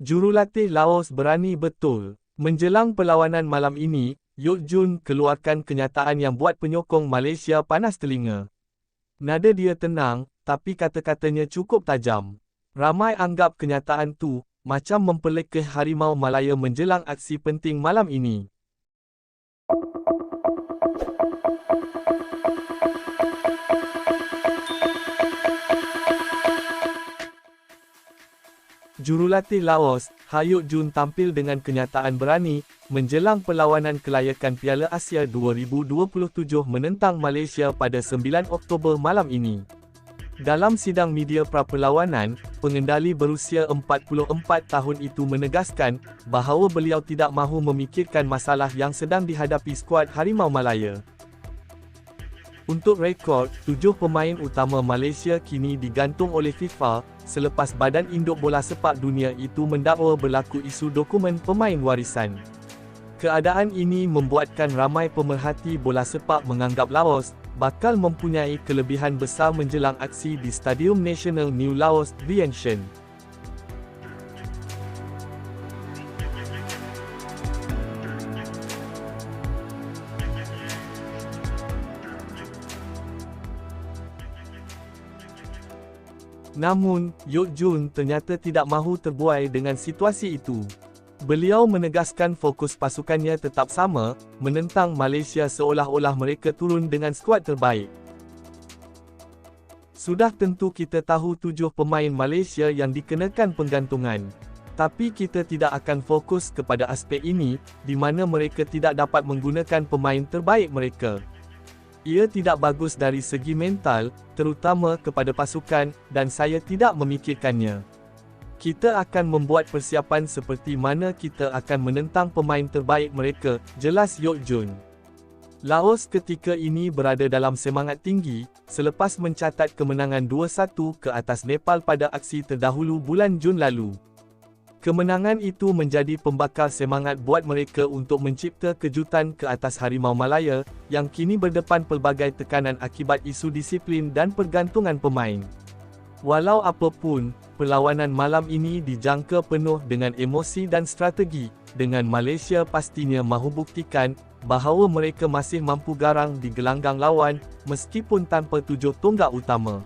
Jurulatih Laos berani betul. Menjelang perlawanan malam ini, Yok Jun keluarkan kenyataan yang buat penyokong Malaysia panas telinga. Nada dia tenang, tapi kata-katanya cukup tajam. Ramai anggap kenyataan tu macam mempelekeh Harimau Malaya menjelang aksi penting malam ini. Jurulatih Laos, Hayuk Jun tampil dengan kenyataan berani, menjelang perlawanan kelayakan Piala Asia 2027 menentang Malaysia pada 9 Oktober malam ini. Dalam sidang media pra-perlawanan, pengendali berusia 44 tahun itu menegaskan bahawa beliau tidak mahu memikirkan masalah yang sedang dihadapi skuad Harimau Malaya. Untuk rekod, tujuh pemain utama Malaysia kini digantung oleh FIFA, selepas Badan Induk Bola Sepak Dunia itu mendakwa berlaku isu dokumen pemain warisan. Keadaan ini membuatkan ramai pemerhati bola sepak menganggap Laos bakal mempunyai kelebihan besar menjelang aksi di Stadium National New Laos, Vientiane. Namun, Yok Jun ternyata tidak mahu terbuai dengan situasi itu. Beliau menegaskan fokus pasukannya tetap sama, menentang Malaysia seolah-olah mereka turun dengan skuad terbaik. Sudah tentu kita tahu tujuh pemain Malaysia yang dikenakan penggantungan. Tapi kita tidak akan fokus kepada aspek ini, di mana mereka tidak dapat menggunakan pemain terbaik mereka. Ia tidak bagus dari segi mental, terutama kepada pasukan, dan saya tidak memikirkannya. Kita akan membuat persiapan seperti mana kita akan menentang pemain terbaik mereka, jelas Yok Jun. Laos ketika ini berada dalam semangat tinggi, selepas mencatat kemenangan 2-1 ke atas Nepal pada aksi terdahulu bulan Jun lalu. Kemenangan itu menjadi pembakar semangat buat mereka untuk mencipta kejutan ke atas Harimau Malaya, yang kini berdepan pelbagai tekanan akibat isu disiplin dan pergantungan pemain. Walau apapun, perlawanan malam ini dijangka penuh dengan emosi dan strategi, dengan Malaysia pastinya mahu buktikan bahawa mereka masih mampu garang di gelanggang lawan, meskipun tanpa tujuh tonggak utama.